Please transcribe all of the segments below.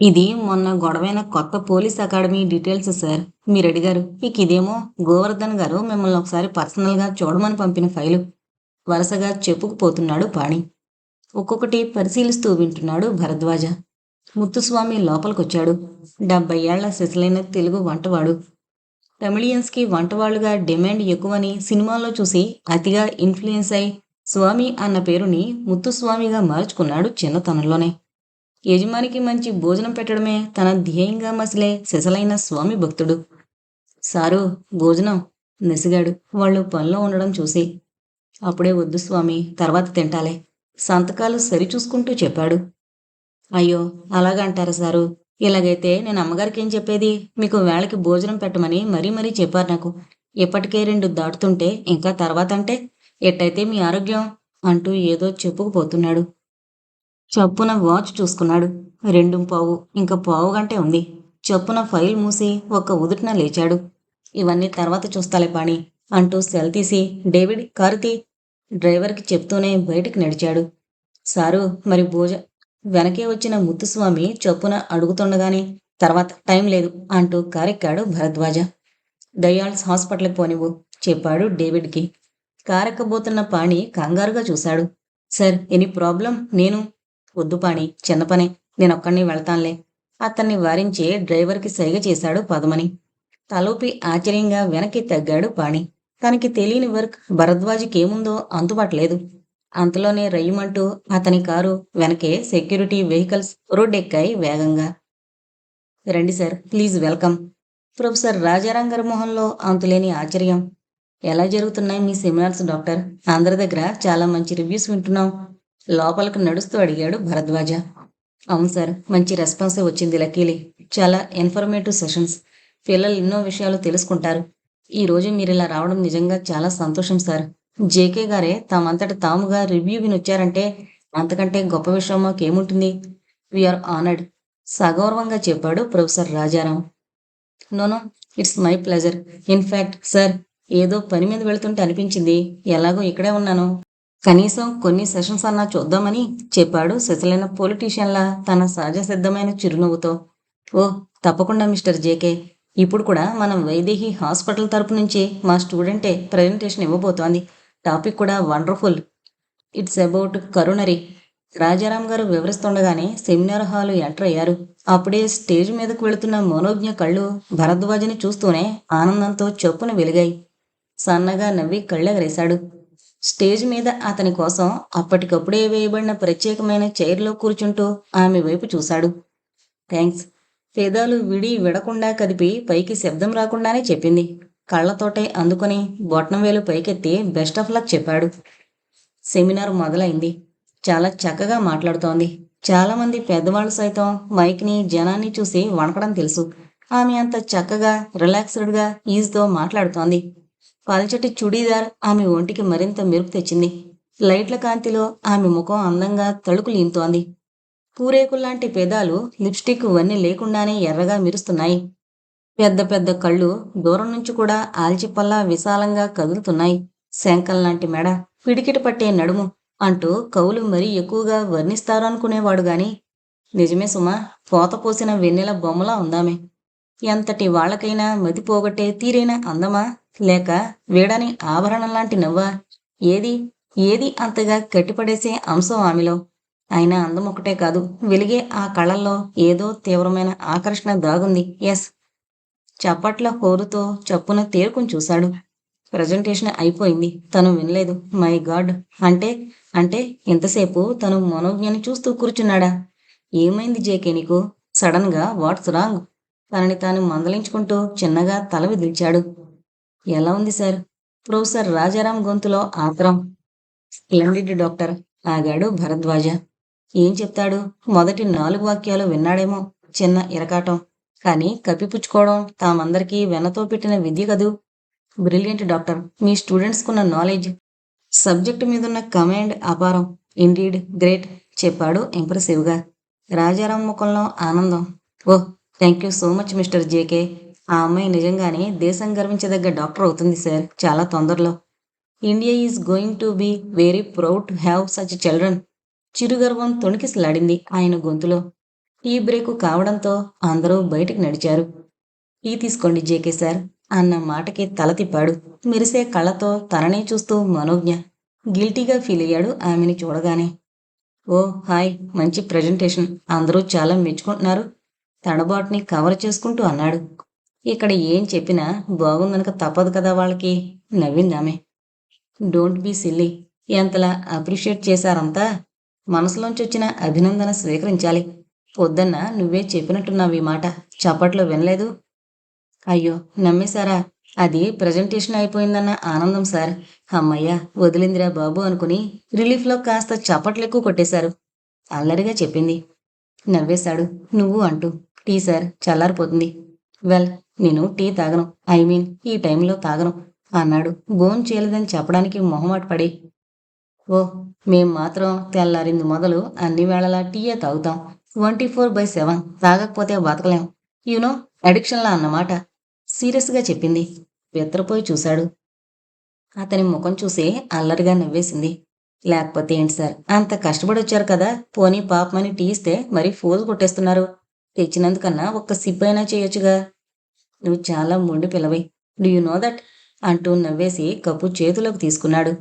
ఇది మొన్న గొడవైన కొత్త పోలీస్ అకాడమీ డీటెయిల్స్ సార్. మీరు అడిగారు. ఇక ఇదేమో గోవర్ధన్ గారు మిమ్మల్ని ఒకసారి పర్సనల్గా చూడమని పంపిన ఫైలు. వరుసగా చెప్పుకుపోతున్నాడు పాణి. ఒక్కొక్కటి పరిశీలిస్తూ వింటున్నాడు భరద్వాజ. ముత్తుస్వామి లోపలికొచ్చాడు. డెబ్బై ఏళ్ళ శిశులైన తెలుగు వంటవాడు. తమిళియన్స్కి వంటవాళ్ళుగా డిమాండ్ ఎక్కువని సినిమాల్లో చూసి అతిగా ఇన్ఫ్లుయెన్స్ అయి స్వామి అన్న పేరుని ముత్తుస్వామిగా మార్చుకున్నాడు చిన్నతనంలోనే. యజమానికి మంచి భోజనం పెట్టడమే తన ధ్యేయంగా మసిలే సిసలైన స్వామి భక్తుడు. సారు భోజనం నెసిగాడు. వాళ్ళు పనిలో ఉండడం చూసి. అప్పుడే వద్దు స్వామి తర్వాత తింటాలే. సంతకాలు సరిచూసుకుంటూ చెప్పాడు. అయ్యో అలాగంటారా సారు? ఇలాగైతే నేను అమ్మగారికి ఏం చెప్పేది? మీకు వేళకి భోజనం పెట్టమని మరీ మరీ చెప్పారు నాకు. ఇప్పటికే రెండు దాటుతుంటే ఇంకా తర్వాత అంటే? ఎట్టయితే మీ ఆరోగ్యం? అంటూ ఏదో చెప్పుకుపోతున్నాడు. చప్పున వాచ్ చూసుకున్నాడు. రెండు పావు ఇంకా పావు గంటే ఉంది. చప్పున ఫైల్ మూసి ఒక్క ఉదుటిన లేచాడు. ఇవన్నీ తర్వాత చూస్తాలే పాణి అంటూ సెల్ తీసి డేవిడ్ కారుతి డ్రైవర్కి చెప్తూనే బయటికి నడిచాడు. సారు మరి భోజ వెనకే వచ్చిన ముత్తుస్వామి చొప్పున అడుగుతుండగానే తర్వాత టైం లేదు అంటూ కారెక్కాడు భరద్వాజ. దయాల్స్ హాస్పిటల్కి పోనివ్వు చెప్పాడు డేవిడ్కి. కారెక్కబోతున్న పాణి కంగారుగా చూశాడు. Sir any problem? నేను వద్దు పాణి చిన్న పనే. నేనొక్కడిని వెళ్తానులే. అతన్ని వారించే డ్రైవర్కి సైగ చేశాడు పదమని. తలూపి ఆశ్చర్యంగా వెనక్కి తగ్గాడు పాణి. తనకి తెలియని వర్క్ భరద్వాజ్కి ఏముందో అంతుపట్టలేదు అంతలోనే రయ్యమంటూ అతని కారు వెనకే సెక్యూరిటీ వెహికల్స్ రోడ్డెక్కాయి వేగంగా. రండి సార్ ప్లీజ్ వెల్కమ్. ప్రొఫెసర్ రాజారాంగర్ మొహంలో అంతులేని ఆశ్చర్యం. ఎలా జరుగుతున్నాయి మీ సెమినార్స్ డాక్టర్? అందరి దగ్గర చాలా మంచి రివ్యూస్ వింటున్నాం. లోపలికి నడుస్తూ అడిగాడు భరద్వాజ. అవును సార్ మంచి రెస్పాన్సే వచ్చింది లక్కీలీ. చాలా ఇన్ఫర్మేటివ్ సెషన్స్. పిల్లలు ఎన్నో విషయాలు తెలుసుకుంటారు. ఈ రోజు మీరు ఇలా రావడం నిజంగా చాలా సంతోషం సార్. జేకే గారే తామంతట తాముగా రివ్యూ వినొచ్చారంటే అంతకంటే గొప్ప విషయం మాకేముంటుంది? వీఆర్ ఆనర్డ్ సగౌరవంగా చెప్పాడు professor Rajaram. No no it's my pleasure in fact sir ఏదో పని మీద వెళ్తుంటే అనిపించింది. ఎలాగో ఇక్కడే ఉన్నాను. కనీసం కొన్ని సెషన్స్ అన్నా చూద్దామని చెప్పాడు శశలైన పొలిటీషియన్లా తన సహజ సిద్ధమైన చిరునవ్వుతో. ఓ తప్పకుండా మిస్టర్ జేకే ఇప్పుడు కూడా మనం వైదేహి హాస్పిటల్ తరపు నుంచి మా స్టూడెంటే ప్రజెంటేషన్ ఇవ్వబోతోంది. టాపిక్ కూడా wonderful it's about coronary. Rajaram garu వివరిస్తుండగానే seminar hall enter అయ్యారు. అప్పుడే స్టేజ్ మీదకు వెళుతున్న మనోజ్ఞ కళ్ళు భరద్వాజని చూస్తూనే ఆనందంతో చొప్పున వెలిగాయి. సన్నగా నవ్వి కళ్ళెగరేశాడు. స్టేజ్ మీద అతని కోసం అప్పటికప్పుడే వేయబడిన ప్రత్యేకమైన చైర్లో కూర్చుంటూ ఆమె వైపు చూశాడు. థ్యాంక్స్ పేదాలు విడి విడకుండా కదిపి పైకి శబ్దం రాకుండానే చెప్పింది. కళ్ళతోటే అందుకొని బొట్నంవేలు పైకెత్తి బెస్ట్ ఆఫ్ లక్ చెప్పాడు. సెమినార్ మొదలైంది. చాలా చక్కగా మాట్లాడుతోంది. చాలామంది పెద్దవాళ్ళు సైతం మైక్ని జనాన్ని చూసి వణకడం తెలుసు. ఆమె అంత చక్కగా రిలాక్స్డ్గా ఈజ్తో మాట్లాడుతోంది. పలచటి చుడీదార్ ఆమె ఒంటికి మరింత మెరుపు తెచ్చింది. లైట్ల కాంతిలో ఆమె ముఖం అందంగా తళుకు లీంతోంది పూరేకుల్లాంటి పెదాలు లిప్స్టిక్ వన్నీ లేకుండానే ఎర్రగా మెరుస్తున్నాయి. పెద్ద పెద్ద కళ్ళు దూరం నుంచి కూడా ఆల్చిపల్లా విశాలంగా కదులుతున్నాయి. శంకల్లాంటి మెడ పిడికిట పట్టే నడుము అంటూ కవులు మరీ ఎక్కువగా వర్ణిస్తారు అనుకునేవాడు గాని. నిజమే సుమా పోత పోసిన వెన్నెల బొమ్మలా ఉందామే. ఎంతటి వాళ్ళకైనా మతి పోగొట్టే తీరైన అందమా? లేక వేడని ఆభరణం లాంటి నవ్వా? ఏది? ఏది అంతగా కట్టిపడేసే అంశం ఆమెలో? అయినా అందం ఒకటే కాదు వెలిగే ఆ కళల్లో ఏదో తీవ్రమైన ఆకర్షణ దాగుంది. ఎస్. చప్పట్ల హోరుతో చప్పున తేరుకుని చూశాడు. ప్రజెంటేషన్ అయిపోయింది. తను వినలేదు. My god. అంటే? అంటే ఇంతసేపు తను మనోజ్ఞని చూస్తూ కూర్చున్నాడా? ఏమైంది జేకే నీకు? సడన్గా వాట్స్ రాంగ్. తనని తాను మందలించుకుంటూ చిన్నగా తల విదిల్చాడు. ఎలా ఉంది సార్? ప్రొఫెసర్ రాజారాం గొంతులో ఆత్రం. స్ప్లెండిడ్ డాక్టర్ ఆగాడు భరద్వాజ. ఏం చెప్తాడు? మొదటి నాలుగు వాక్యాలు విన్నాడేమో చిన్న ఇరకాటం. కానీ కప్పిపుచ్చుకోవడం తామందరికీ వెనతో పెట్టిన విద్య కదూ. బ్రిలియంట్ డాక్టర్ మీ స్టూడెంట్స్కున్న నాలెడ్జ్. సబ్జెక్ట్ మీదున్న కమాండ్ అపారం. ఇండీడ్ గ్రేట్ చెప్పాడు ఇంప్రెసివ్గా. రాజారాం ముఖంలో ఆనందం. ఓహ్ thank you so much mister J K అమ్మాయి నిజంగానే దేశం గర్వించదగ్గ డాక్టర్ అవుతుంది సార్ చాలా తొందరలో. India is going to be very proud to have such children చిరుగర్వం తొణికిసలాడింది ఆయన గొంతులో. టీ బ్రేకు కావడంతో అందరూ బయటికి నడిచారు. ఈ తీసుకోండి జేకే సార్ అన్న మాటకి తల తిప్పాడు. మెరిసే కళ్ళతో తననే చూస్తూ మనోజ్ఞ గిల్టీగా ఫీల్ అయ్యాడు ఆమెని చూడగానే. ఓ హాయ్ మంచి ప్రజెంటేషన్ అందరూ చాలా మెచ్చుకుంటున్నారు. తడబాటుని కవర్ చేసుకుంటూ అన్నాడు. ఇక్కడ ఏం చెప్పినా బాగుందనక తప్పదు కదా వాళ్ళకి నవ్వింది ఆమె డోంట్ బీ సిల్లీ. ఎంతలా అప్రిషియేట్ చేశారంతా? మనసులోంచి వచ్చిన అభినందన స్వీకరించాలి. పొద్దన్న నువ్వే చెప్పినట్టున్నావు ఈ మాట. చప్పట్లో వినలేదు. అయ్యో నమ్మేశారా? అది ప్రజెంటేషన్ అయిపోయిందన్న ఆనందం సార్. అమ్మయ్య వదిలిందిరా బాబు అనుకుని రిలీఫ్లో కాస్త చప్పట్లు ఎక్కువ కొట్టేశారు. అల్లరిగా చెప్పింది. నవ్వేశాడు. నువ్వు అంటూ. టీ సార్ చల్లారిపోతుంది. వెల్ నేను టీ తాగను. ఐ మీన్ ఈ టైంలో తాగను అన్నాడు. భోన్ చేయలేదని చెప్పడానికి మొహమాట పడి ఓ మేం మాత్రం తెల్లారింది మొదలు అన్ని వేళలా టీయే తాగుతాం. ట్వంటీ ఫోర్ బై సెవెన్ తాగకపోతే బతకలేం. యూనో అడిక్షన్లా అన్నమాట. సీరియస్గా చెప్పింది. బెత్తరపోయి చూశాడు. అతని ముఖం చూసి అల్లరిగా నవ్వేసింది. లేకపోతే ఏంటి సార్ అంత కష్టపడి వచ్చారు కదా పోనీ పాపమని టీ ఇస్తే మరి ఫోజు కొట్టేస్తున్నారు. తెచ్చినందుకన్నా ఒక్క సిప్ అయినా చేయొచ్చుగా. నువ్వు చాలా మొండి పిల్లవై. డూ యు నో దట్ అంటూ నవ్వేసి కప్పు చేతిలోకి తీసుకున్నాడు.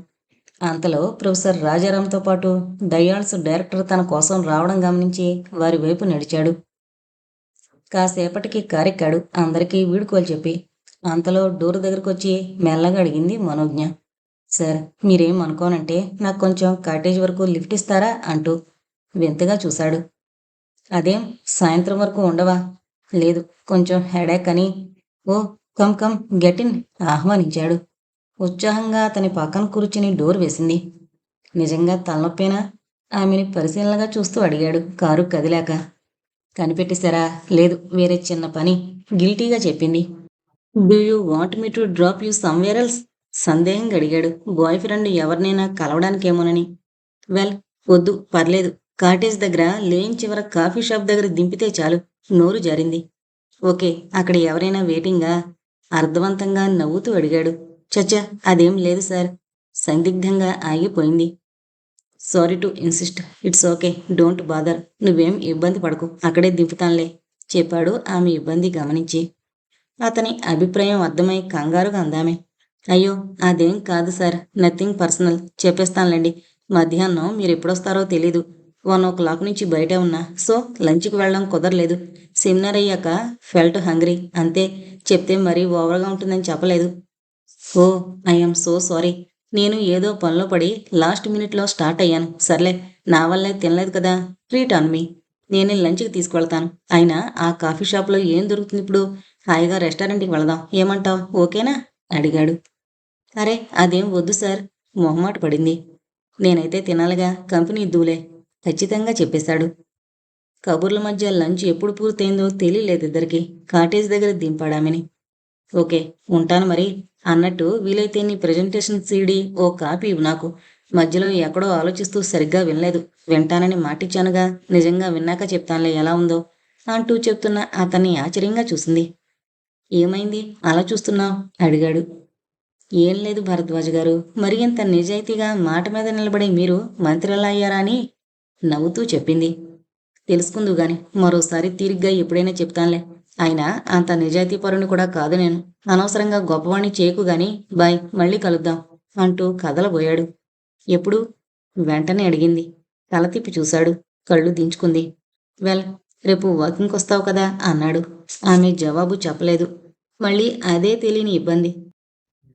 అంతలో ప్రొఫెసర్ రాజారాంతో పాటు డయాల్స్ డైరెక్టర్ తన కోసం రావడం గమనించి వారి వైపు నడిచాడు. కాసేపటికి కారెక్కాడు. అందరికీ వీడుకోలు చెప్పి అంతలో డోర్ దగ్గరకు వచ్చి మెల్లగా అడిగింది మనోజ్ఞ. సార్ మీరేం అనుకోనంటే నాకు కొంచెం కాటేజ్ వరకు లిఫ్ట్ ఇస్తారా? అంటూ వింతగా చూశాడు. అదేం సాయంత్రం వరకు ఉండవా? లేదు కొంచెం హెడేక్ అని. Oh come come get in ఆహ్వానించాడు. ఉత్సాహంగా అతని పక్కన కూర్చుని డోర్ వేసింది. నిజంగా తలనొప్పేనా? ఆమెని పరిశీలనగా చూస్తూ అడిగాడు కారు కదిలాక. కనిపెట్టేశారా? లేదు వేరే చిన్న పని గిల్టీగా చెప్పింది. Do you want me to drop you somewhere else సందేహంగా అడిగాడు. బాయ్ ఫ్రెండ్ ఎవరినైనా కలవడానికేమోనని. వెల్ వద్దు పర్లేదు. కాటేజ్ దగ్గర లేన్ చివర కాఫీ షాప్ దగ్గర దింపితే చాలు. నోరు జారింది. ఓకే అక్కడ ఎవరైనా వెయిటింగా? అర్థవంతంగా నవ్వుతూ అడిగాడు. చచ్చా అదేం లేదు సార్. సందిగ్ధంగా ఆగిపోయింది. Sorry to insist. It's okay don't bother. నువ్వేం ఇబ్బంది పడకు అక్కడే దింపుతానులే చెప్పాడు ఆమె ఇబ్బంది గమనించి. అతని అభిప్రాయం అర్థమై కంగారుగా అందామే. అయ్యో అదేం కాదు సార్. Nothing personal చెప్పేస్తానులేండి. మధ్యాహ్నం మీరు ఎప్పుడొస్తారో తెలీదు. వన్ ఓ క్లాక్ నుంచి బయటే ఉన్నా. సో లంచ్కి వెళ్ళడం కుదరలేదు. సెమినార్ అయ్యాక ఫెల్ట్ హంగ్రీ. అంతే. చెప్తే మరీ ఓవర్గా ఉంటుందని చెప్పలేదు. Oh I'm so sorry. నేను ఏదో పనిలో పడి లాస్ట్ మినిట్లో స్టార్ట్ అయ్యాను. సర్లే నా వల్లే తినలేదు కదా. Treat on me. నేను లంచ్కి తీసుకువెళ్తాను. అయినా ఆ కాఫీ షాప్లో ఏం దొరుకుతుంది ఇప్పుడు? హాయిగా రెస్టారెంట్కి వెళదాం. ఏమంటావ్? ఓకేనా? అడిగాడు. అరే అదేం వద్దు సార్. మొహమాట పడింది. నేనైతే తినాలిగా. కంపెనీ ఇద్దులే ఖచ్చితంగా చెప్పేశాడు కబుర్ల మధ్య లంచ్ ఎప్పుడు పూర్తయిందో తెలియలేదు ఇద్దరికి. కాటేజ్ దగ్గర దింపాడామని. ఓకే ఉంటాను మరి. అన్నట్టు వీలైతే నీ ప్రజెంటేషన్ సీడీ ఓ కాపీ ఇవ్వు నాకు. మధ్యలో ఎక్కడో ఆలోచిస్తూ సరిగ్గా వినలేదు. వింటానని మాటిచ్చానుగా. నిజంగా విన్నాక చెప్తానులే ఎలా ఉందో అంటూ చెప్తున్న అతన్ని ఆశ్చర్యంగా చూసింది. ఏమైంది? అలా చూస్తున్నావు? అడిగాడు. ఏం లేదు భరద్వాజ్ గారు. మరి ఇంత నిజాయితీగా మాట మీద నిలబడే మీరు మంత్రి ఎలా అయ్యారా అని నవ్వుతూ చెప్పింది. తెలుసుకుందు గాని మరోసారి తీరిగ్గా ఎప్పుడైనా చెప్తానులే. అయినా అంత నిజాయితీ పరుని కూడా కాదు నేను. అనవసరంగా గొప్పవాణ్ణి చేయకు గాని బాయ్ మళ్ళీ కలుద్దాం అంటూ కదలబోయాడు. ఎప్పుడు? వెంటనే అడిగింది. తల తిప్పి చూశాడు. కళ్ళు దించుకుంది. వెల్ రేపు వాకింగ్కి వస్తావు కదా అన్నాడు. ఆమె జవాబు చెప్పలేదు. మళ్ళీ అదే తెలియని ఇబ్బంది.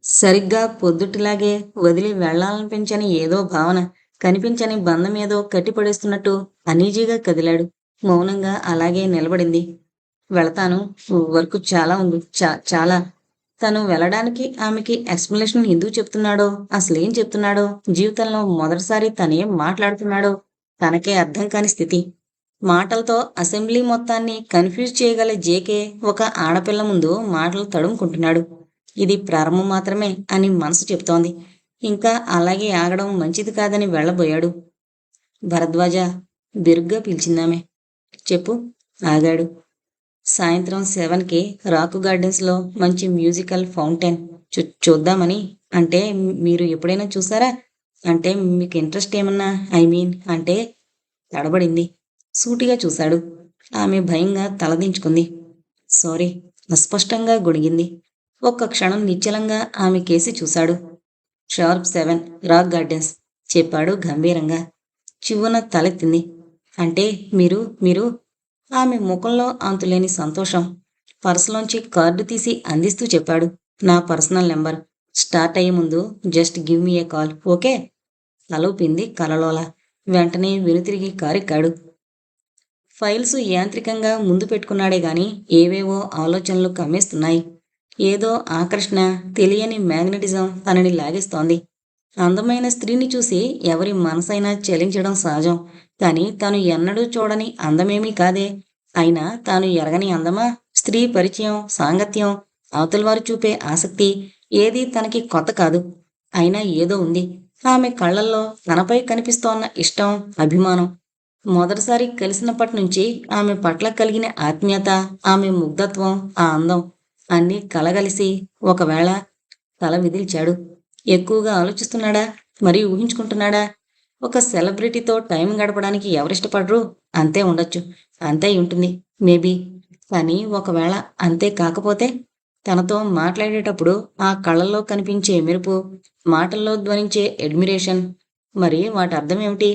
సరిగ్గా పొద్దుటిలాగే వదిలి వెళ్ళాలనిపించని ఏదో భావన. కనిపించని బంధం ఏదో కట్టిపడేస్తున్నట్టు అనీజీగా కదిలాడు. మౌనంగా అలాగే నిలబడింది. వెళతాను. వర్క్ చాలా ఉంది. చా చాలా. తను వెళ్ళడానికి ఆమెకి ఎక్స్ప్లెనేషన్ ఎందుకు చెప్తున్నాడో అసలేం చెప్తున్నాడో జీవితంలో మొదటిసారి తనేం మాట్లాడుతున్నాడో తనకే అర్థం కాని స్థితి. మాటలతో అసెంబ్లీ మొత్తాన్ని కన్ఫ్యూజ్ చేయగల జేకే ఒక ఆడపిల్ల ముందు మాటలు తడుముకుంటున్నాడు. ఇది ప్రారంభం మాత్రమే అని మనసు చెప్తోంది. ఇంకా అలాగే ఆగడం మంచిది కాదని వెళ్ళబోయాడు. భరద్వాజ బిరుగ్గా పిలిచిందామే. చెప్పు ఆగాడు. సాయంత్రం సెవెన్కి రాకు గార్డెన్స్లో మంచి మ్యూజికల్ ఫౌంటైన్ చూ చూద్దామని. అంటే మీరు ఎప్పుడైనా చూసారా? అంటే మీకు ఇంట్రెస్ట్ ఏమన్నా? ఐ మీన్ అంటే తడబడింది. సూటిగా చూశాడు. ఆమె భయంగా తలదించుకుంది సారీ అస్పష్టంగా గొడిగింది ఒక్క క్షణం నిశ్చలంగా ఆమె కేసి చూశాడు. షార్ప్ సెవెన్ రాక్ గార్డెన్స్ చెప్పాడు గంభీరంగా. చివ్వున తలెత్తింది అంటే మీరు మీరు? ఆమె ముఖంలో అంతులేని సంతోషం. పర్సులోంచి కార్డు తీసి అందిస్తూ చెప్పాడు. నా పర్సనల్ నెంబర్. స్టార్ట్ అయ్యే ముందు just give me a call okay? తలూపింది కలలోల. వెంటనే వెనుతిరిగి కారెక్కాడు. ఫైల్స్ యాంత్రికంగా ముందు పెట్టుకున్నాడే గాని ఏవేవో ఆలోచనలు కమ్మేస్తున్నాయి. ఏదో ఆకర్షణ తెలియని మ్యాగ్నెటిజం తనని లాగేస్తోంది. అందమైన స్త్రీని చూసి ఎవరి మనసైనా చలించడం సహజం. కానీ తాను ఎన్నడూ చూడని అందమేమీ కాదే. అయినా తాను ఎరగని అందమా? స్త్రీ పరిచయం సాంగత్యం అవతలవారు చూపే ఆసక్తి ఏదీ తనకి కొత్త కాదు. అయినా ఏదో ఉంది. ఆమె కళ్ళల్లో తనపై కనిపిస్తోన్న ఇష్టం అభిమానం. మొదటిసారి కలిసినప్పటి నుంచి ఆమె పట్ల కలిగిన ఆత్మీయత ఆమె ముగ్ధత్వం ఆ అందం అన్నీ కలగలిసి ఒకవేళ తల విదిల్చాడు. ఎక్కువగా ఆలోచిస్తున్నాడా? మరి ఊహించుకుంటున్నాడా? ఒక సెలబ్రిటీతో టైం గడపడానికి ఎవరిష్టపడరు? అంతే ఉండొచ్చు. అంతే ఉంటుంది. మేబీ. కానీ ఒకవేళ అంతే కాకపోతే తనతో మాట్లాడేటప్పుడు ఆ కళ్ళల్లో కనిపించే మెరుపు మాటల్లో ధ్వనించే అడ్మిరేషన్. మరి వాటి అర్థం ఏమిటి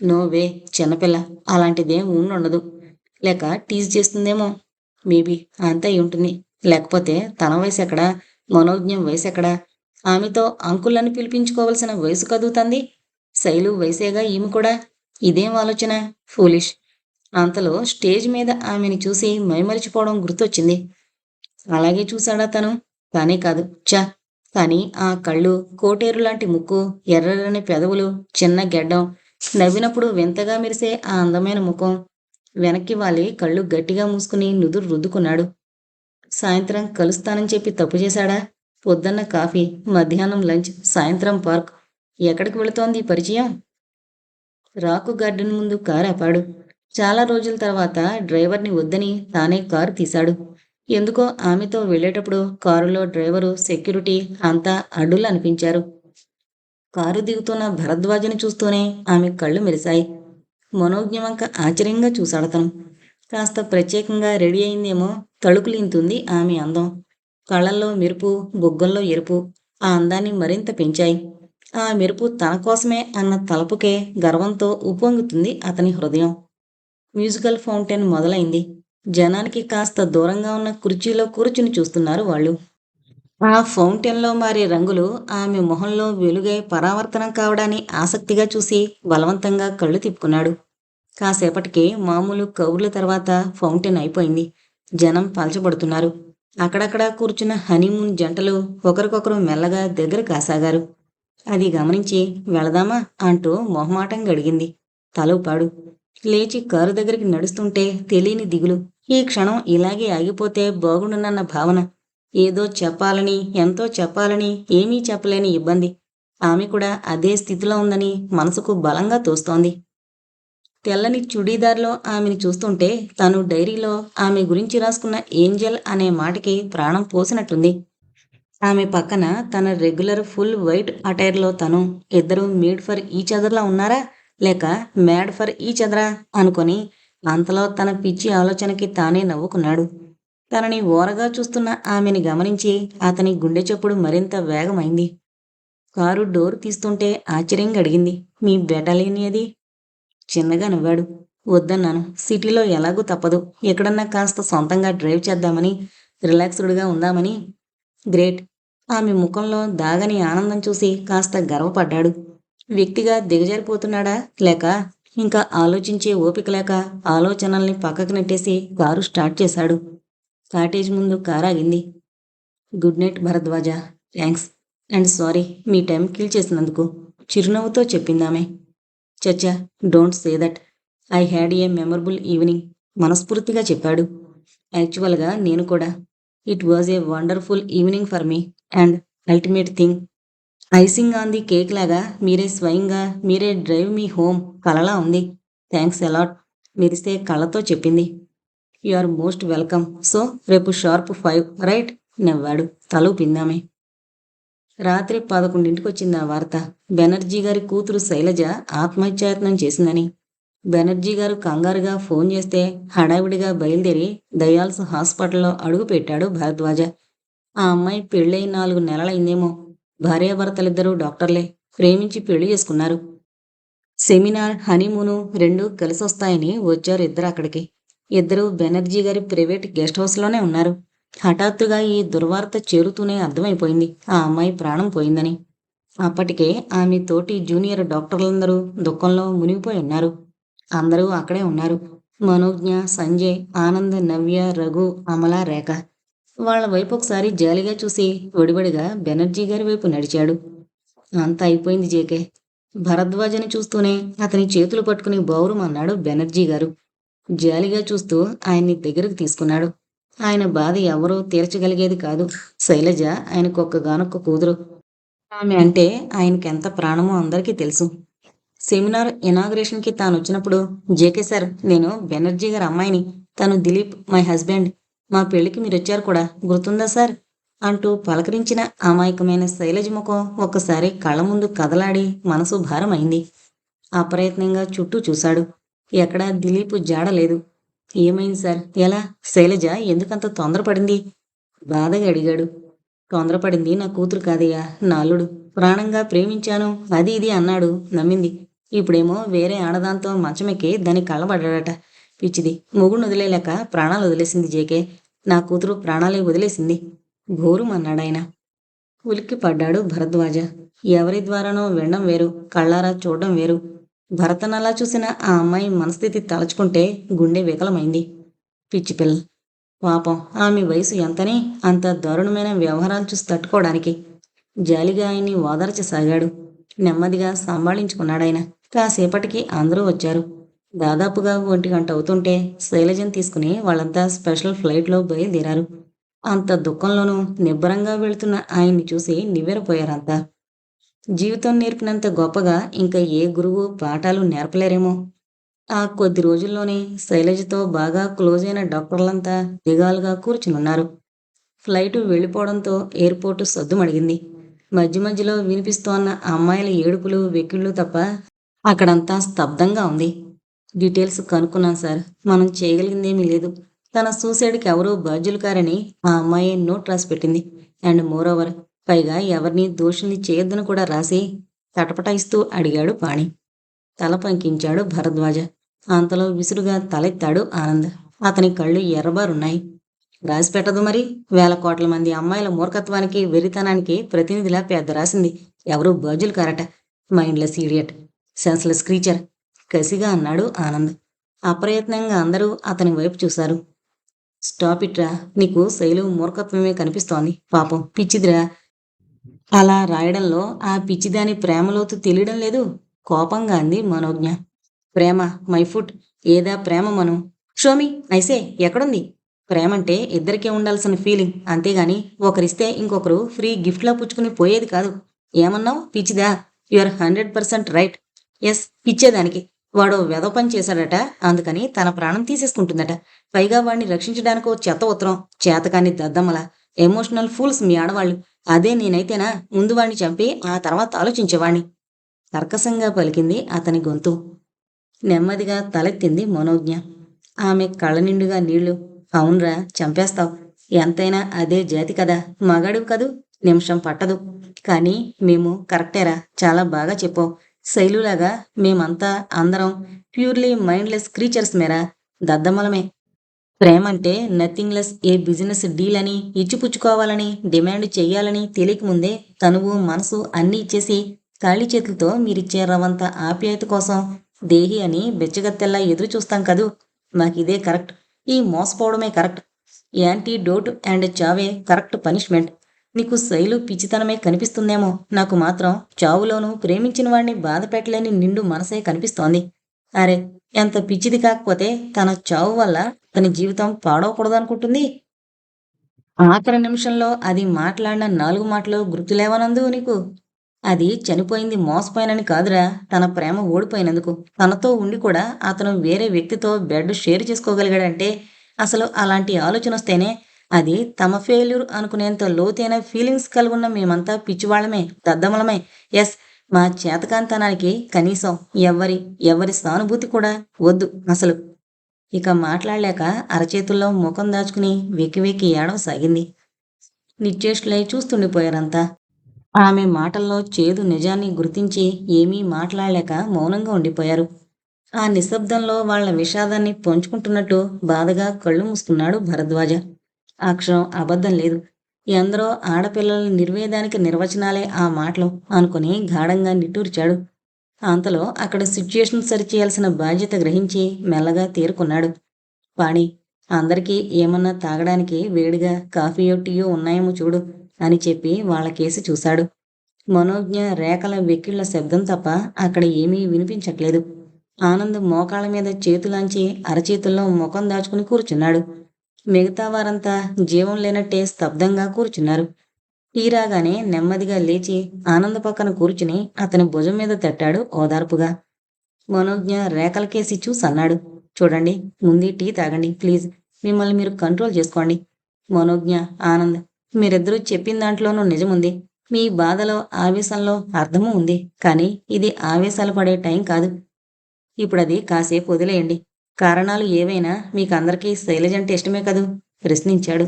నో వే చిన్నపిల్ల. అలాంటిదేం ఉండదు లేక టీజ్ చేస్తుందేమో? మేబీ. అంతే ఉంటుంది. లేకపోతే తన వయసు ఎక్కడా? మనోజ్ఞం వయసు ఎక్కడా? ఆమెతో అంకులను పిలిపించుకోవలసిన వయసు కదుగుతుంది శైలు వయసేగా ఈమె కూడా? ఇదేం ఆలోచన? ఫూలిష్. అంతలో స్టేజ్ మీద ఆమెని చూసి మైమరిచిపోవడం గుర్తొచ్చింది. అలాగే చూశాడా తను? కానీ కాదు. చా కానీ ఆ కళ్ళు కోటేరు లాంటి ముక్కు ఎర్రని పెదవులు చిన్న గెడ్డం నవ్వినప్పుడు వింతగా మెరిసే ఆ అందమైన ముఖం. వెనక్కి వాలి కళ్ళు గట్టిగా మూసుకుని నుదురు రుద్దుకున్నాడు. సాయంత్రం కలుస్తానని చెప్పి తప్పు చేశాడా? పొద్దున్న కాఫీ మధ్యాహ్నం లంచ్ సాయంత్రం పార్క్. ఎక్కడికి వెళుతోంది పరిచయం? రాకు గార్డెన్ ముందు కారు ఆపాడు. చాలా రోజుల తర్వాత డ్రైవర్ని వద్దని తానే కారు తీశాడు. ఎందుకో ఆమెతో వెళ్ళేటప్పుడు కారులో డ్రైవరు సెక్యూరిటీ అంతా అడ్డులు అనిపించారు. కారు దిగుతున్న భరద్వాజని చూస్తూనే ఆమె కళ్ళు మెరిశాయి. మనోజ్ఞవంక ఆశ్చర్యంగా చూశాడతను కాస్త ప్రత్యేకంగా రెడీ అయిందేమో తళుకులింతుంది ఆమె అందం. కళ్ళల్లో మెరుపు బొగ్గల్లో ఎరుపు ఆ అందాన్ని మరింత పెంచాయి. ఆ మెరుపు తన కోసమే అన్న తలపుకే గర్వంతో ఉప్పొంగుతుంది అతని హృదయం. మ్యూజికల్ ఫౌంటైన్ మొదలైంది. జనానికి కాస్త దూరంగా ఉన్న కుర్చీలో కూర్చుని చూస్తున్నారు వాళ్ళు. ఆ ఫౌంటైన్లో మారే రంగులు ఆమె మొహంలో వెలుగై పరావర్తనం కావడాన్ని ఆసక్తిగా చూసి బలవంతంగా కళ్ళు తిప్పుకున్నాడు. కాసేపటికి మామూలు కౌర్ల తర్వాత ఫౌంటైన్ అయిపోయింది. జనం పలచబడుతున్నారు. అక్కడక్కడ కూర్చున్న హనీమూన్ జంటలు ఒకరికొకరు మెల్లగా దగ్గర కాసాగారు. అది గమనించి వెళదామా? అంటూ మొహమాటంగా అడిగింది. తలవుపాడు లేచి కారు దగ్గరికి నడుస్తుంటే తెలియని దిగులు. ఈ క్షణం ఇలాగే ఆగిపోతే బాగుండునన్న భావన. ఏదో చెప్పాలని ఎంతో చెప్పాలని ఏమీ చెప్పలేని ఇబ్బంది. ఆమె కూడా అదే స్థితిలో ఉందని మనసుకు బలంగా తోస్తోంది. తెల్లని చుడీదార్లో ఆమెను చూస్తుంటే తను డైరీలో ఆమె గురించి రాసుకున్న ఏంజల్ అనే మాటకి ప్రాణం పోసినట్టుంది. ఆమె పక్కన తన రెగ్యులర్ ఫుల్ వైట్ అటైర్లో తను ఇద్దరు మేడ్ ఫర్ ఈ చదరలా ఉన్నారా? లేక మ్యాడ్ ఫర్ ఈ చదరా అనుకొని అంతలో తన పిచ్చి ఆలోచనకి తానే నవ్వుకున్నాడు. తనని ఓరగా చూస్తున్న ఆమెని గమనించి అతని గుండె చప్పుడు మరింత వేగమైంది. కారు డోర్ తీస్తుంటే ఆశ్చర్యంగా అడిగింది మీ బెటాలియన్ లేనిది చిన్నగా నవ్వాడు. వద్దన్నాను. సిటీలో ఎలాగూ తప్పదు. ఎక్కడన్నా కాస్త సొంతంగా డ్రైవ్ చేద్దామని రిలాక్స్డ్గా ఉందామని. గ్రేట్. ఆమె ముఖంలో దాగని ఆనందం చూసి కాస్త గర్వపడ్డాడు. వ్యక్తిగా దిగజారిపోతున్నాడా లేక ఇంకా ఆలోచించే ఓపిక లేక ఆలోచనల్ని పక్కకు నెట్టేసి కారు స్టార్ట్ చేశాడు. కాటేజ్ ముందు కారు ఆగింది. Good night Bharadwaj. Thanks and sorry. Me time kill చేసినందుకు. చిరునవ్వుతో చెప్పిందామే. చచ్చా don't say that. I had a memorable evening మనస్ఫూర్తిగా చెప్పాడు. యాక్చువల్గా నేను కూడా. It was a wonderful evening for me and ultimate thing icing on the cake లాగా మీరే స్వయంగా మీరే డ్రైవ్ మీ హోమ్ కలలా ఉంది. థ్యాంక్స్ అలాట్ మెరిసే కళ్ళతో చెప్పింది. You are most welcome so రేపు షార్ప్ ఫైవ్ రైట్ నవ్వాడు. తల పిందామే రాత్రి పదకొండింటికి వచ్చింది ఆ వార్త. బెనర్జీ గారి కూతురు శైలజ ఆత్మహత్యాయత్నం చేసిందని. బెనర్జీ గారు కంగారుగా ఫోన్ చేస్తే హడావిడిగా బయలుదేరి దయాల్స్ హాస్పిటల్లో అడుగుపెట్టాడు భారద్వాజ భరద్వాజ. ఆ అమ్మాయి పెళ్ళై నాలుగు నెలలైందేమో. భార్యాభర్తలిద్దరూ డాక్టర్లే. ప్రేమించి పెళ్ళి చేసుకున్నారు. సెమినార్ హనీమూను రెండు కలిసొస్తాయని వచ్చారు ఇద్దరు అక్కడికి. ఇద్దరు బెనర్జీ గారి ప్రైవేట్ గెస్ట్ హౌస్లోనే ఉన్నారు. హఠాత్తుగా ఈ దుర్వార్త చేరుతూనే అర్థమైపోయింది. ఆ అమ్మాయి ప్రాణం పోయిందని. అప్పటికే ఆమె తోటి జూనియర్ డాక్టర్లందరూ దుఃఖంలో మునిగిపోయి ఉన్నారు. అందరూ అక్కడే ఉన్నారు. మనోజ్ఞ సంజయ్ ఆనంద్ నవ్య రఘు అమల రేఖ. వాళ్ళ వైపు ఒకసారి జాలిగా చూసి ఒడిబడిగా బెనర్జీ గారి వైపు నడిచాడు. అంతా అయిపోయింది జేకే. భరద్వాజని చూస్తూనే అతని చేతులు పట్టుకుని బౌరుమన్నాడు బెనర్జీ గారు. జాలిగా చూస్తూ ఆయన్ని దగ్గరకు తీసుకున్నాడు. ఆయన బాధ ఎవరూ తీర్చగలిగేది కాదు. శైలజ ఆయనకు ఒక్కగానొక్క కూతురు. ఆమె అంటే ఆయనకి ఎంత ప్రాణమో అందరికీ తెలుసు. సెమినార్ ఇనాగ్రేషన్కి తాను వచ్చినప్పుడు జేకే సార్ నేను బెనర్జీ గారి అమ్మాయిని తను దిలీప్ మై హస్బెండ్ మా పెళ్ళికి మీరు వచ్చారు కూడా గుర్తుందా సార్? అంటూ పలకరించిన అమాయకమైన శైలజ ముఖం ఒక్కసారి కళ్ళ ముందు కదలాడి మనసు భారమైంది. అప్రయత్నంగా చుట్టూ చూశాడు. ఎక్కడా దిలీప్ జాడ లేదు. ఏమైంది సార్? ఎలా? శైలజ ఎందుకంత తొందరపడింది? బాధగా అడిగాడు. తొందరపడింది నా కూతురు కాదయ్యా నా అల్లుడు. ప్రాణంగా ప్రేమించాను అది ఇది అన్నాడు నమ్మింది. ఇప్పుడేమో వేరే ఆడదాంతో మంచమెక్కి దాని కళ్ళబడ్డాడట. పిచ్చిది. మొగుడు వదిలేలేక ప్రాణాలు వదిలేసింది జేకే. నా కూతురు ప్రాణాలే వదిలేసింది. ఘోరం అన్నాడాయన ఉలిక్కి పడ్డాడు భరద్వాజ. ఎవరి ద్వారానో వినడం వేరు కళ్ళారా చూడడం వేరు. భరతనలా చూసిన ఆ అమ్మాయి మనస్థితి తలచుకుంటే గుండె వికలమైంది. పిచ్చి పిల్ల. పాపం. ఆమె వయసు ఎంతని అంత దారుణమైన వ్యవహారాలు చూసి తట్టుకోవడానికి జాలిగా ఆయన్ని ఓదార్చసాగాడు. నెమ్మదిగా సంభాళించుకున్నాడాయన కాసేపటికి అందరూ వచ్చారు. దాదాపుగా ఒంటి గంట అవుతుంటే శైలజను తీసుకుని వాళ్ళంతా స్పెషల్ ఫ్లైట్లో బయలుదేరారు. అంత దుఃఖంలోనూ నిబ్బరంగా వెళుతున్న ఆయన్ని చూసి నివ్వెరపోయారంతా. జీవితం నేర్పినంత గొప్పగా ఇంకా ఏ గురువు పాఠాలు నేర్పలేరేమో. ఆ కొద్ది రోజుల్లోనే శైలజతో బాగా క్లోజ్ అయిన డాక్టర్లంతా దిగాలుగా కూర్చునున్నారు. Flight వెళ్ళిపోవడంతో airport సద్దుమడిగింది. మధ్య మధ్యలో వినిపిస్తోన్న అమ్మాయిల ఏడుపులు వెక్కిళ్ళు తప్ప అక్కడంతా స్తబ్దంగా ఉంది. డీటెయిల్స్ కనుక్కున్నాం సార్. మనం చేయగలిగిందేమీ లేదు. తన సూసైడ్కి ఎవరో బాధ్యులు కారని ఆ అమ్మాయి నోట్ రాసి పెట్టింది. అండ్ మోరోవర్ పైగా ఎవరిని దోషుల్ని చేయొద్దని కూడా రాసి తటపటాయిస్తూ అడిగాడు పాణి. తల పంకించాడు భరద్వాజ. అంతలో విసురుగా తలెత్తాడు ఆనంద్. అతని కళ్ళు ఎర్రబారున్నాయి. రాసి పెట్టదు మరి. వేల కోట్ల మంది అమ్మాయిల మూర్ఖత్వానికి వెరితనానికి ప్రతినిధిలా పెద్ద రాసింది. ఎవరు బాజులు కారట. Mindless idiot senseless creature. కసిగా అన్నాడు ఆనంద్. అప్రయత్నంగా అందరూ అతని వైపు చూశారు. స్టాప్ ఇట్రా. నీకు శైలు మూర్ఖత్వమే కనిపిస్తోంది. పాపం. పిచ్చిదిరా. అలా రాయడంలో ఆ పిచ్చిదాని ప్రేమలోతు తెలియడం లేదు? కోపంగా అంది మనోజ్ఞ. ప్రేమ మై ఫుడ్ ఏదా ప్రేమ మను? షోమి ఐసే ఎక్కడుంది? ప్రేమంటే ఇద్దరికే ఉండాల్సిన ఫీలింగ్ అంతేగాని ఒకరిస్తే ఇంకొకరు ఫ్రీ గిఫ్ట్లా పుచ్చుకుని పోయేది కాదు. ఏమన్నావు పిచ్చిదా? You are hundred percent right. Yes పిచ్చేదానికి. వాడు వెధ పని చేశాడట అందుకని తన ప్రాణం తీసేసుకుంటుందట. పైగా వాడిని రక్షించడానికో చెత్త ఉత్తరం చేతకాని దద్దమ్మల. ఎమోషనల్ ఫూల్స్ మీ ఆడవాళ్ళు. అదే నేనైతేనా ముందు వాణ్ణి చంపి ఆ తర్వాత ఆలోచించేవాణ్ణి. కర్కశంగా పలికింది అతని గొంతు. నెమ్మదిగా తలెత్తింది మనోజ్ఞ. ఆమె కళ్ళ నిండుగా నీళ్ళు. అవునరా చంపేస్తావు. ఎంతైనా అదే జాతి కదా. మగాడివి కదూ? నిమిషం పట్టదు. కానీ మేము కరెక్టేరా? చాలా బాగా చెప్పావు. శైలులాగా మేమంతా అందరం ప్యూర్లీ మైండ్లెస్ క్రీచర్స్ మేరా. దద్దమ్మలమే ప్రేమంటే nothing less a business deal అని ఇచ్చిపుచ్చుకోవాలని డిమాండ్ చెయ్యాలని తెలియకముందే తనువు మనసు అన్నీ ఇచ్చేసి ఖాళీ చేతులతో మీరిచ్చే రవంత ఆప్యాయత కోసం దేహి అని బెచ్చగత్తెల్లా ఎదురు చూస్తాం కదూ? మాకిదే కరెక్ట్. ఈ మోసపోవడమే కరెక్ట్. యాంటీ డోట్ అండ్ చావే కరెక్ట్ పనిష్మెంట్. నీకు శైలు పిచ్చితనమే కనిపిస్తుందేమో. నాకు మాత్రం చావులోనూ ప్రేమించిన వాడిని బాధ పెట్టలేని నిండు మనసే కనిపిస్తోంది. అరే ఎంత పిచ్చిది కాకపోతే తన చావు వల్ల తన జీవితం పాడవకూడదు అనుకుంటుంది ఆఖరి నిమిషంలో అది మాట్లాడిన నాలుగు మాటలు గుర్తులేవనందు నీకు? అది చనిపోయింది మోసపోయినని కాదురా తన ప్రేమ ఓడిపోయినందుకు. తనతో ఉండి కూడా అతను వేరే వ్యక్తితో బెడ్ షేర్ చేసుకోగలిగాడంటే అసలు అలాంటి ఆలోచన వస్తేనే అది తమ ఫెయిల్యూర్ అనుకునేంత లోతైన ఫీలింగ్స్ కలిగి ఉన్న మేమంతా పిచ్చివాళ్ళమే దద్దమలమే. ఎస్ మా చేతకాంతనానికి కనీసం ఎవ్వరి ఎవరి సానుభూతి కూడా వద్దు అసలు. ఇక మాట్లాడలేక అరచేతుల్లో ముఖం దాచుకుని వెక్కి వెక్కి ఏడవసాగింది నిశ్చేష్లై చూస్తుండిపోయారంతా ఆమె మాటల్లో చేదు నిజాన్ని గుర్తించి ఏమీ మాట్లాడలేక మౌనంగా ఉండిపోయారు. ఆ నిశ్శబ్దంలో వాళ్ళ విషాదాన్ని పంచుకుంటున్నట్టు బాధగా కళ్ళు మూసుకున్నాడు భరద్వాజ. ఆ క్షణం అబద్ధం లేదు. ఎందరో ఆడపిల్లల నిర్వేదానికి నిర్వచనాలే ఆ మాటలు అనుకుని గాఢంగా నిట్టూర్చాడు. అంతలో అక్కడ సిచ్యుయేషన్ సరిచేయాల్సిన బాధ్యత గ్రహించి మెల్లగా తేరుకున్నాడు. వాణి అందరికీ ఏమన్నా తాగడానికి వేడిగా కాఫీయో టీయో ఉన్నాయేమో చూడు అని చెప్పి వాళ్ళ కేసి చూశాడు. మనోజ్ఞ రేఖల వెక్కిళ్ళ శబ్దం తప్ప అక్కడ ఏమీ వినిపించట్లేదు. ఆనంద్ మోకాళ్ళ మీద చేతులాంచి అరచేతుల్లో ముఖం దాచుకుని కూర్చున్నాడు. మిగతా వారంతా జీవం లేనట్టే స్తబ్దంగా కూర్చున్నారు. టీ రాగానే నెమ్మదిగా లేచి ఆనంద పక్కన కూర్చుని అతని భుజం మీద తట్టాడు ఓదార్పుగా. మనోజ్ఞ రేఖలకేసి చూసి అన్నాడు చూడండి ముందు టీ తాగండి ప్లీజ్. మిమ్మల్ని మీరు కంట్రోల్ చేసుకోండి. మనోజ్ఞ ఆనంద్ మీరిద్దరూ చెప్పిన దాంట్లోనూ నిజముంది. మీ బాధలో ఆవేశంలో అర్థము ఉంది. కానీ ఇది ఆవేశాలు పడే టైం కాదు. ఇప్పుడు అది కాసేపు వదిలేయండి. కారణాలు ఏవైనా మీకందరికీ శైలజంటే ఇష్టమే కదూ? ప్రశ్నించాడు.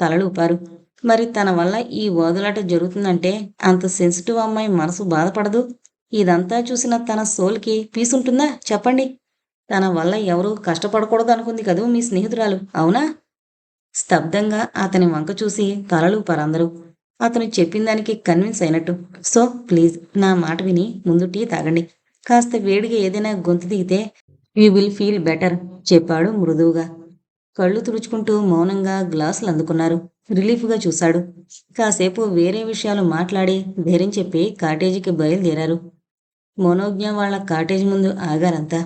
తలలు ఊపారు. మరి తన వల్ల ఈ ఓదులాట జరుగుతుందంటే అంత సెన్సిటివ్ అమ్మాయి మనసు బాధపడదు? ఇదంతా చూసిన తన సోల్కి పీస్ ఉంటుందా చెప్పండి. తన వల్ల ఎవరు కష్టపడకూడదు అనుకుంది కదూ మీ స్నేహితురాలు అవునా? స్తబ్దంగా అతని వంక చూసి తలలు అందరూ. అతను చెప్పిన దానికి కన్విన్స్ అయినట్టు. సో ప్లీజ్ నా మాట విని ముందు టీ తాగండి. కాస్త వేడిగా ఏదైనా గొంతు దిగితే యూ విల్ ఫీల్ బెటర్ చెప్పాడు మృదువుగా. కళ్ళు తుడుచుకుంటూ మౌనంగా గ్లాసులు అందుకున్నారు. రిలీఫ్గా చూశాడు. కాసేపు వేరే విషయాలు మాట్లాడి ధైర్యం చెప్పి కాటేజీకి బయలుదేరారు. మనోజ్ఞ వాళ్ళ కాటేజ్ ముందు ఆగారంతా.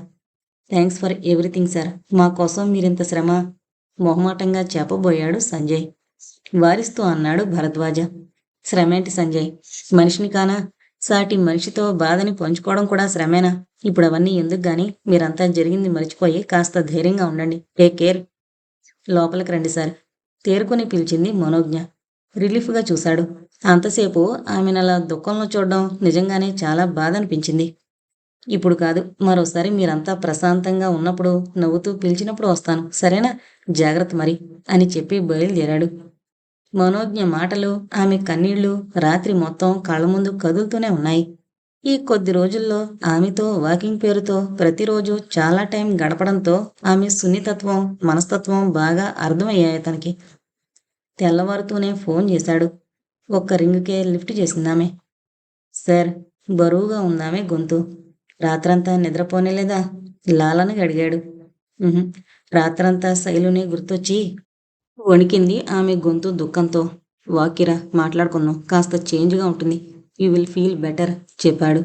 Thanks for everything sir. మా కోసం మీరింత శ్రమ మొహమాటంగా చెప్పబోయాడు సంజయ్. వారిస్తూ అన్నాడు భరద్వాజ. శ్రమేంటి సంజయ్? మనిషిని కానా? సాటి మనిషితో బాధని పంచుకోవడం కూడా శ్రమేనా? ఇప్పుడు అవన్నీ ఎందుకు గాని మీరంతా జరిగింది మర్చిపోయి కాస్త ధైర్యంగా ఉండండి. Take care. లోపలికి రండి సార్. తేరుకొని పిలిచింది మనోజ్ఞ. రిలీఫ్గా చూశాడు. అంతసేపు ఆమెను అలా దుఃఖంలో చూడడం నిజంగానే చాలా బాధ అనిపించింది ఇప్పుడు కాదు మరోసారి మీరంతా ప్రశాంతంగా ఉన్నప్పుడు నవ్వుతూ పిలిచినప్పుడు వస్తాను. సరేనా? జాగ్రత్త మరి అని చెప్పి బయలుదేరాడు. మనోజ్ఞ మాటలు ఆమె కన్నీళ్ళు రాత్రి మొత్తం కళ్ళ ముందు కదులుతూనే ఉన్నాయి. ఈ కొద్ది రోజుల్లో ఆమెతో వాకింగ్ పేరుతో ప్రతిరోజు చాలా టైం గడపడంతో ఆమె సున్నితత్వం మనస్తత్వం బాగా అర్థమయ్యాయి తనకి. తెల్లవారుతూనే ఫోన్ చేశాడు. ఒక్క రింగుకే లిఫ్ట్ చేసిందామె. సార్ బరువుగా ఉందామె గొంతు. రాత్రంతా నిద్రపోనేలేదా లాలని అడిగాడు. రాత్రంతా శైలునే గుర్తొచ్చి వణికింది ఆమె గొంతు దుఃఖంతో. వాకిరా మాట్లాడుకుందాం. కాస్త చేంజ్గా ఉంటుంది. యూ విల్ ఫీల్ బెటర్ చెప్పాడు.